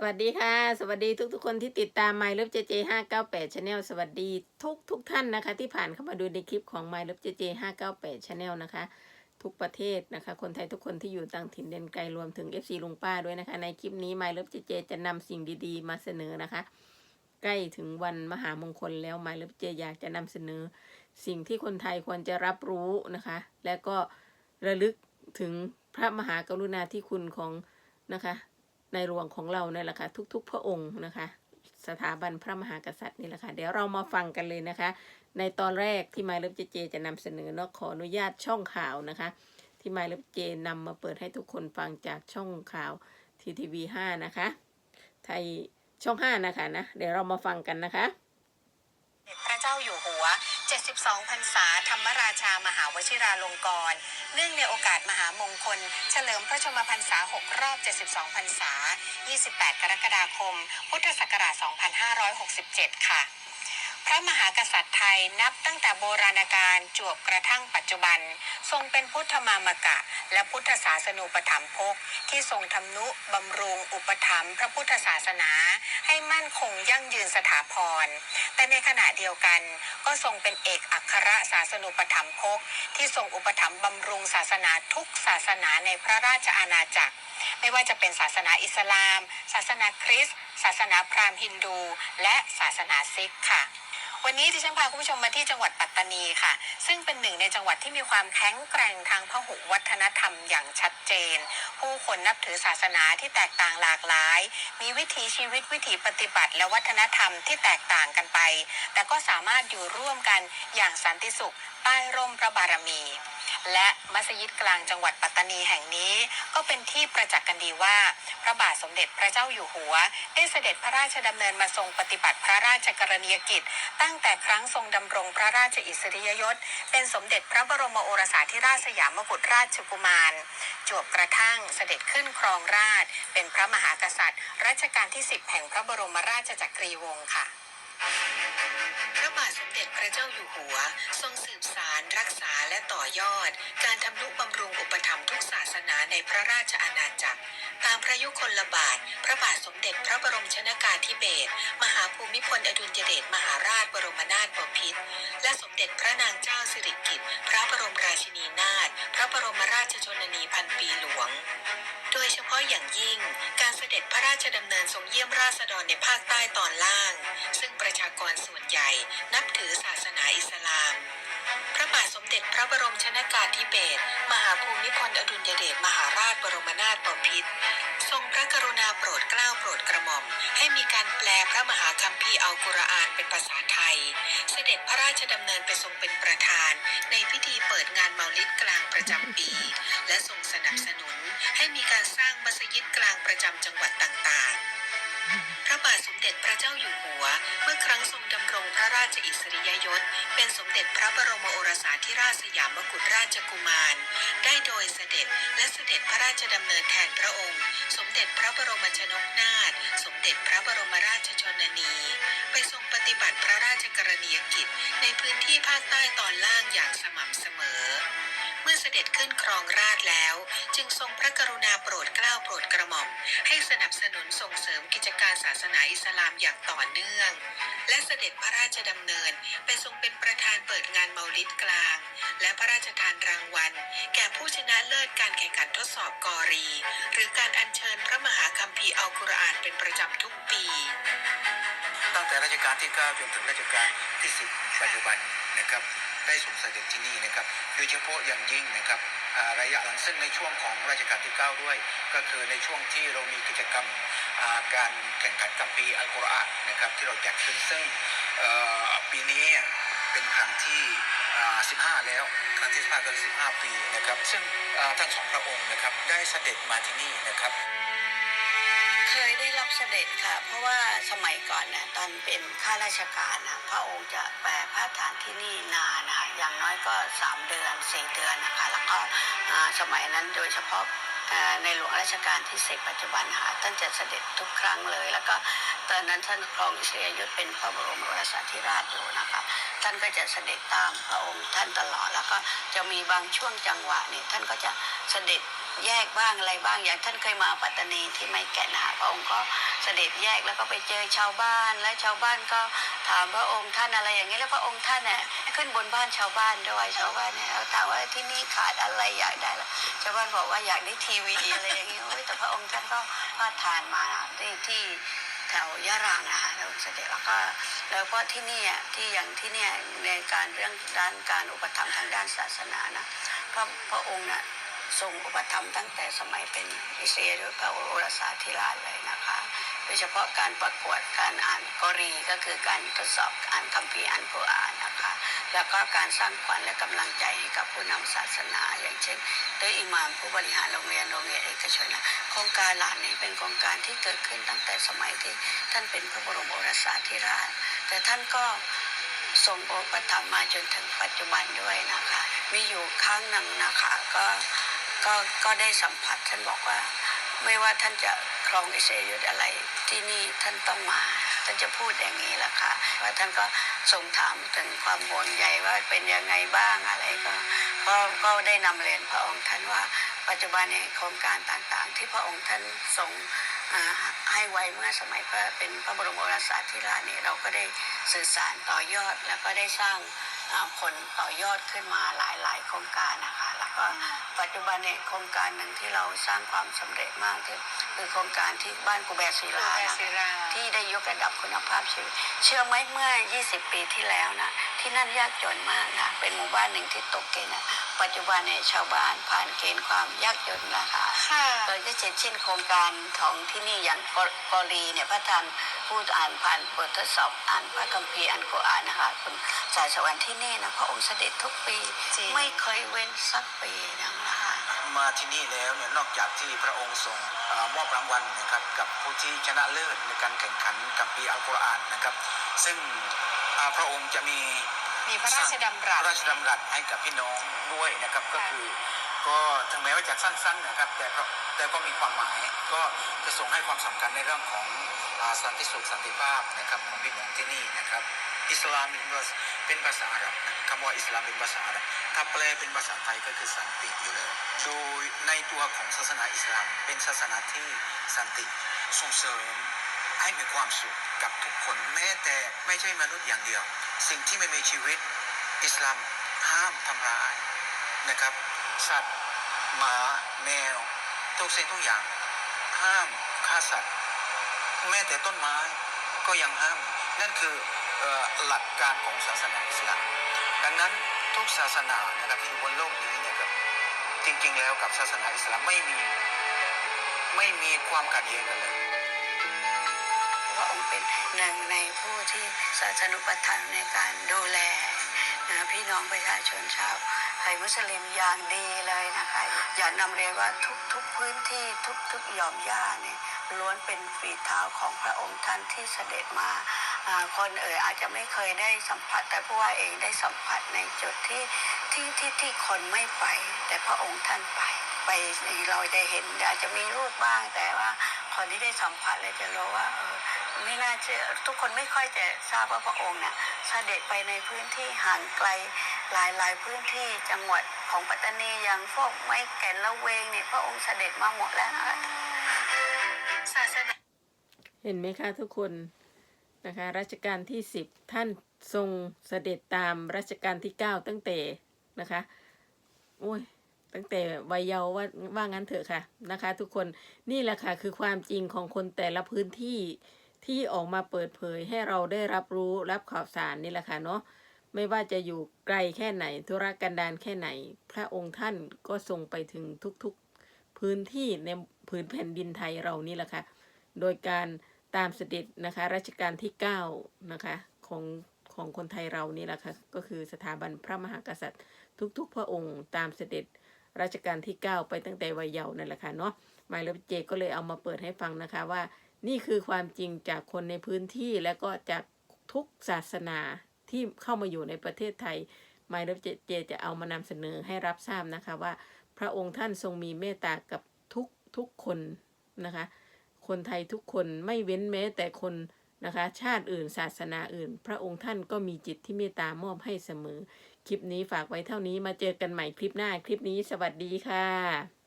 สวัสดีค่ะ สวัสดีทุกๆคนที่ติดตาม My Love JJ 598 Channel สวัสดีทุกทุกท่านนะคะ ที่ผ่านเข้ามาดูในคลิปของ My Love JJ 598 Channel นะคะ ทุกประเทศนะคะ คนไทยทุกคนที่อยู่ต่างถิ่นแดนไกลรวมถึง FC ลุงป้าด้วยนะคะ ในคลิปนี้ My Love JJ จะนำสิ่งดีๆ มาเสนอนะคะ ใกล้ถึงวันมหามงคลแล้ว My Love JJ อยากจะนำเสนอ สิ่งที่คนไทยควรจะรับรู้นะคะ และก็ระลึกถึงพระมหากรุณาธิคุณของนะคะ ในหลวงของเราเนี่ยแหละค่ะทุก ๆ พระองค์นะคะ สถาบันพระมหากษัตริย์นี่แหละค่ะเดี๋ยวเรามาฟังกันเลยนะคะ ในตอนแรกที่มายเลิฟเจเจจะนำเสนอเนาะขออนุญาตช่องข่าวนะคะ ที่มายเลิฟเจนำมาเปิดให้ทุกคนฟังจากช่องข่าวทีทีวีห้านะคะ ไทยช่องห้านะคะนะเดี๋ยวเรามาฟังกันนะคะพระเจ้าอยู่หัว 72พรรษาธรรมราชามหาวชิราลงกรณ์เนื่องในโอกาสมหามงคล เฉลิมพระชนมพรรษา 6 รอบ 72พรรษา 28 กรกฎาคม พุทธศักราช 2567 ค่ะ พระมหากษัตริย์ไทยนับตั้งแต่โบราณกาลจวบกระทั่งปัจจุบัน ทรงเป็นพุทธมามกะ และพุทธศาสนูปถัมภกที่ทรงทำนุบำรุงอุปถัมภ์พระพุทธศาสนา ให้มั่นคงยั่งยืนสถาพร แต่ในขณะเดียวกัน ก็ทรงเป็นเอกอัครศาสนูปถัมภกที่ทรงอุปถัมภ์บำรุงศาสนาทุกศาสนาในพระราชอาณาจักร ไม่ว่าจะเป็นศาสนาอิสลาม ศาสนาคริสต์ศาสนาพราหมณ์ฮินดู และศาสนาซิกค่ะ วันนี้ที่ฉันพาคุณผู้ชมมาที่จังหวัดปัตตานีค่ะ ซึ่งเป็นหนึ่งในจังหวัดที่มีความแข็งแกร่งทางพหุวัฒนธรรมอย่างชัดเจน ผู้คนนับถือศาสนาที่แตกต่างหลากหลาย มีวิถีชีวิตวิถีปฏิบัติ และวัฒนธรรมที่แตกต่างกันไป แต่ก็สามารถอยู่ร่วมกันอย่างสันติสุขใต้ร่มพระบารมี และมัสยิดกลางจังหวัดปัตตานีแห่งนี้ ก็เป็นที่ประจักษ์กันดีว่า พระบาทสมเด็จพระเจ้าอยู่หัว ได้เสด็จพระราชดำเนินมาทรงปฏิบัติพระราชกรณียกิจ ตั้งแต่ครั้งทรงดำรงพระราชอิสริยยศ เป็นสมเด็จพระบรมโอรสาธิราชสยามกุฎราชกุมาร จวบกระทั่งเสด็จขึ้นครองราช เป็นพระมหากษัตริย์ รัชกาลที่ 10 แห่งพระบรมราชจักรีวงศ์ค่ะ ด็จพระเจ้าอยู่หัว ทรงสืบสารรักษาและต่อยอด การทำนุบำรุงอุปถัมภ์ทุกศาสนาในพระราชอาณาจักร ตามพระยุคลบาท พระบาทสมเด็จพระบรมชนากาธิเบศรมหาภูมิพลอดุลยเดชมหาราชบรมนาถบพิตรและสมเด็จพระนางเจ้าสิริกิติ์พระบรมราชินีนาถพระบรมราชชนนีพันปีหลวง โดยเฉพาะอย่างยิ่งการเสด็จพระราชดำเนินทรงเยี่ยมราษฎรในภาคใต้ตอนล่าง ซึ่งประชากรส่วนใหญ่นับถือศาสนาอิสลาม พระบาทสมเด็จพระบรมชนากาธิเบศรมหาภูมิพลอดุลยเดชมหาราชบรมนาถบพิตรทรงพระกรุณาโปรดเกล้าโปรดกระหม่อม ให้มีการแปลพระมหาคัมภีร์อัลกุรอานเป็นภาษาไทย สด็จพระราชดำเนินไปทรงเป็นประธาน ในพิธีเปิดงานเมาลิดกลางประจำปี และทรงสนับสนุนให้มีการสร้างมัสยิดกลางประจำจังหวัดต่างๆ บาทสมเด็จพระเจ้าอยู่หัว เมื่อครั้งทรงดำรงพระราชอิสริยยศ เป็นสมเด็จพระบรมโอรสาธิราชสยามกุฎราชกุมาร ได้โดยเสด็จและเสด็จพระราชดำเนินแทนพระองค์ สมเด็จพระบรมชนกนาถสมเด็จพระบรมราชชนนี ไปทรงปฏิบัติพระราชกรณียกิจ ในพื้นที่ภาคใต้ตอนล่างอย่างสม่ำเสมอ มื่อเสด็จขึ้นครองราชแล้ว จึงทรงพระกรุณาโปรดเกล้าโปรดกระหม่อม ให้สนับสนุนส่งเสริมกิจการศาสนาอิสลามอย่างต่อเนื่อง และเสด็จพระราชดำเนิน ไปทรงเป็นประธานเปิดงานเมาลิดกลาง และพระราชทานรางวัล แก่ผู้ชนะเลิศการแข่งขันทดสอบกอรี หรือการอัญเชิญพระมหาคัมภีร์อัลกุรอานเป็นประจำทุกปี ตั้งแต่รัชกาลที่ 9 จนถึงรัชกาลที่ 10 ปัจจุบันนะครับ ได้ทรงเสด็จที่นี่นะครับโดยเฉพาะอย่างยิ่งนะครับระยะหลังซึ่งในช่วงของรัชกาลที่ 9 ด้วย ก็คือในช่วงที่เรามีกิจกรรมการแข่งขันกัมปีอัลกุรอานนะครับที่เราจัดขึ้นซึ่งปีนี้เป็นครั้งที่ 15 แล้วครั้งที่ 15ก็15 ปีนะครับ ซึ่งอ่าทั้งสองพระองค์นะครับได้เสด็จมาที่นี่นะครับ เคยได้รับเสด็จค่ะ เพราะว่าสมัยก่อนเนี่ยตอนเป็นข้าราชการนะพระองค์จะแปรพระฐานที่นี่นานนะคะอย่างน้อยก็สามเดือนสี่เดือนนะคะ แล้วก็สมัยนั้นโดยเฉพาะในหลวงราชการที่สิบปัจจุบันค่ะท่านจะเสด็จทุกครั้งเลย แล้วก็ ตอนนั้นท่านครองอิสริยยศเป็นพระบรมโอรสาธิราชอยู่นะคะท่านก็จะเสด็จตามพระองค์ท่านตลอดแล้วก็จะมีบางช่วงจังหวะเนี่ยท่านก็จะเสด็จแยกบ้างอะไรบ้างอย่างท่านเคยมาปัตตานีที่ไม่แก่นนะคะพระองค์ก็เสด็จแยกแล้วก็ไปเจอชาวบ้าน และชาวบ้านก็ถามพระองค์ท่านอะไรอย่างนี้แล้วพระองค์ท่านเนี่ยขึ้นบนบ้านชาวบ้านด้วยชาวบ้านเนี่ยถามว่าที่นี่ขาดอะไรอยากได้และชาวบ้านบอกว่าอยากได้ทีวีอะไรอย่างนี้ยแต่พระองค์ท่านก็พาทานมาที่ที่ แถวยะรังนะคะแล้วเสด็จแล้วก็แล้วก็ที่นี่ที่อย่างที่เนี่ยในการเรื่องด้านการอุปถัมภ์ทางด้านศาสนานะพระพระองค์นะทรงอุปถัมภ์ตั้งแต่สมัยเป็นอิสยาเอลพระโอรสาธิราชเลยนะคะโดยเฉพาะการประกวดการอ่านกอรีก็คือการทดสอบอ่านคัมภีร์อ่านกุรอานนะคะ แล้วก็การสร้างขวัญและกำลังใจให้กับผู้นำศาสนา อย่างเช่นโดยอิหมามผู้บริหารโรงเรียนโรงเรียนเอกชนนะโครงการหลานนี้เป็นโครงการที่เกิดขึ้นตั้งแต่สมัยที่ท่านเป็นพระบรมโอรสาธิราช แต่ท่านก็ทรงอุปถัมภ์มาจนถึงปัจจุบันด้วยนะคะ มีอยู่ครั้งหนึ่งนะคะก็ก็ก็ได้สัมผัสท่านบอกว่า ไม่ว่าท่านจะครองอิสราเอลอะไรที่นี่ท่านต้องมา ท่านจะพูดอย่างนี้แหละค่ะว่าท่านก็ทรงถามถึงความห่วงใยว่าเป็นยังไงบ้างอะไรก็ก็ก็ได้นำเรียนพระองค์ท่านว่าปัจจุบันในโครงการต่างๆ ที่พระองค์ท่านทรงให้ไว้เมื่อสมัยพระเป็นพระบรมโอรสาธิราชนี่เราก็ได้สื่อสารต่อยอดแล้วก็ได้สร้าง ผลต่อยอดขึ้นมาหลายๆโครงการนะคะ แล้วก็ปัจจุบันเนี่ยโครงการหนึ่งที่เราสร้างความสำเร็จมากที่คือโครงการที่บ้านกูแบศิลานะคะที่ได้ยกระดับคุณภาพชีวิตเชื่อไหมเมื่อ 20 ปีที่แล้วนะที่นั่นยากจนมากนะเป็นหมู่บ้านหนึ่งที่ตกเกณฑ์นะปัจจุบันเนี่ยชาวบ้านผ่านเกณฑ์ความยากจนนะคะค่ะโดยที่เช่นเช่นโครงการของที่นี่อย่างกกอรีเนี่ยพระท่านพูดอ่านผ่านบททดสอบอ่านพระคัมภีร์อ่านกุรอานนะคะคุณสายสวรรค์ที่นี่นะพระองค์เสด็จทุกปี จริง ไม่เคยเว้นสักปีนะคะ มาที่นี่แล้วเนี่ยนอกจากที่พระองค์ทรงเออมอบรางวัลนะครับกับผู้ที่ชนะเลิศในการแข่งขันกัมพีร์อัลกุรอานนะครับ ซึ่งอ่าพระองค์จะมีมีพระราชดำรัส พระราชดำรัสให้กับพี่น้องด้วยนะครับก็คือ ก็ถึงแม้ว่าจะสั้นๆนะครับ แต่ก็แต่ก็มีความหมายก็จะส่งให้ความสำคัญในเรื่องของอาสันติสุขสันติภาพนะครับของพี่น้องที่นี่นะครับ อิสลามเป็นภาษาเป็นภาษาอาหรับนะคำว่าอิสลามเป็นภาษาอาหรับถ้าแปลเป็นภาษาไทยก็คือสันติอยู่เลยโดยในตัวของศาสนาอิสลามเป็นศาสนาที่สันติส่งเสริมให้มีความสุขกับทุกคนแม้แต่ไม่ใช่มนุษย์อย่างเดียว สิ่งที่ไม่มีชีวิตอิสลามห้ามทำร้ายนะครับ สัตว์หมาแมวทุกสิ่งทุกอย่าง ห้ามฆ่าสัตว์ แม้แต่ต้นไม้ ก็ยังห้าม นั่นคือออหลักการของศาสนาอิสลามดังนั้นทุกศาสนานะครับที่อยู่บนโลกนี้เนี่ยครับจริงๆแล้วกับศาสนาอิสลามไม่มีไม่มีความขัดแย้งกันเลยพระองค์เป็นหนึ่งในผู้ที่ศาสนุปถัมภ์ในการดูแลนะพี่น้องประชาชนชาวไทยมุสลิมอย่างดีเลยนะคะ อย่านำเรียนว่าทุกๆพื้นที่ทุกๆหย่อมหญ้าเนี่ย ล้วนเป็นฝีเท้าของพระองค์ท่านที่เสด็จมา คนเอ่ยอาจจะไม่เคยได้สัมผัส แต่ผู้ว่าเองได้สัมผัสในจุดที่ที่ที่ที่คนไม่ไป แต่พระองค์ท่านไป ไปเราได้เห็นอาจจะมีรูปบ้างแต่ว่าคนที่ได้สัมผัสเลยจะรู้ว่าเออไม่น่าเชื่อทุกคนไม่ค่อยจะทราบว่าพระองค์เนี่ยเสด็จไปในพื้นที่ห่างไกลหลายหลายพื้นที่จังหวัดของปัตตานีอย่างพวกไม้แก่นละเวงเนี่ยพระองค์เสด็จมาหมดแล้วนะคะ ห็นไหมคะทุกคนนะคะรัชกาลที่สิบท่านทรงเสด็จตามรัชกาลที่เก้าตั้งแต่นะคะโอ้ยตั้งแต่วัยเยาว์ว่าว่างั้นเถอะค่ะนะคะ ทุกคนนี่แหละค่ะคือความจริงของคนแต่ละพื้นที่ที่ออกมาเปิดเผยให้เราได้รับรู้รับข่าวสารนี่แหละค่ะเนาะไม่ว่าจะอยู่ไกลแค่ไหน ธุรกันดารแค่ไหน พระองค์ท่านก็ทรงไปถึงทุกๆพื้นที่ในพื้นแผ่นดินไทยเรานี่แหละค่ะ โดยการ ตามเสด็จนะคะรัชกาลที่9นะคะของของคนไทยเรานี่แหละค่ะก็คือสถาบันพระมหากษัตริย์ ทุกๆ พระองค์ตามเสด็จรัชกาลที่ 9 ไปตั้งแต่วัยเยาว์นั่นแหละค่ะเนาะหมายเลขเจก็เลยเอามาเปิดให้ฟังนะคะว่านี่คือความจริงจากคนในพื้นที่และก็จากทุกศาสนาที่เข้ามาอยู่ในประเทศไทยหมายเลขเจจะเอามานำเสนอให้รับทราบนะคะว่า พระองค์ท่านทรงมีเมตตากับทุกทุกคนนะคะ คนไทยทุกคนไม่เว้นแม้แต่คนนะคะ ชาติอื่นศาสนาอื่น พระองค์ท่านก็มีจิตที่เมตตามอบให้เสมอ คลิปนี้ฝากไว้เท่านี้มาเจอกันใหม่คลิปหน้าคลิปนี้สวัสดีค่ะ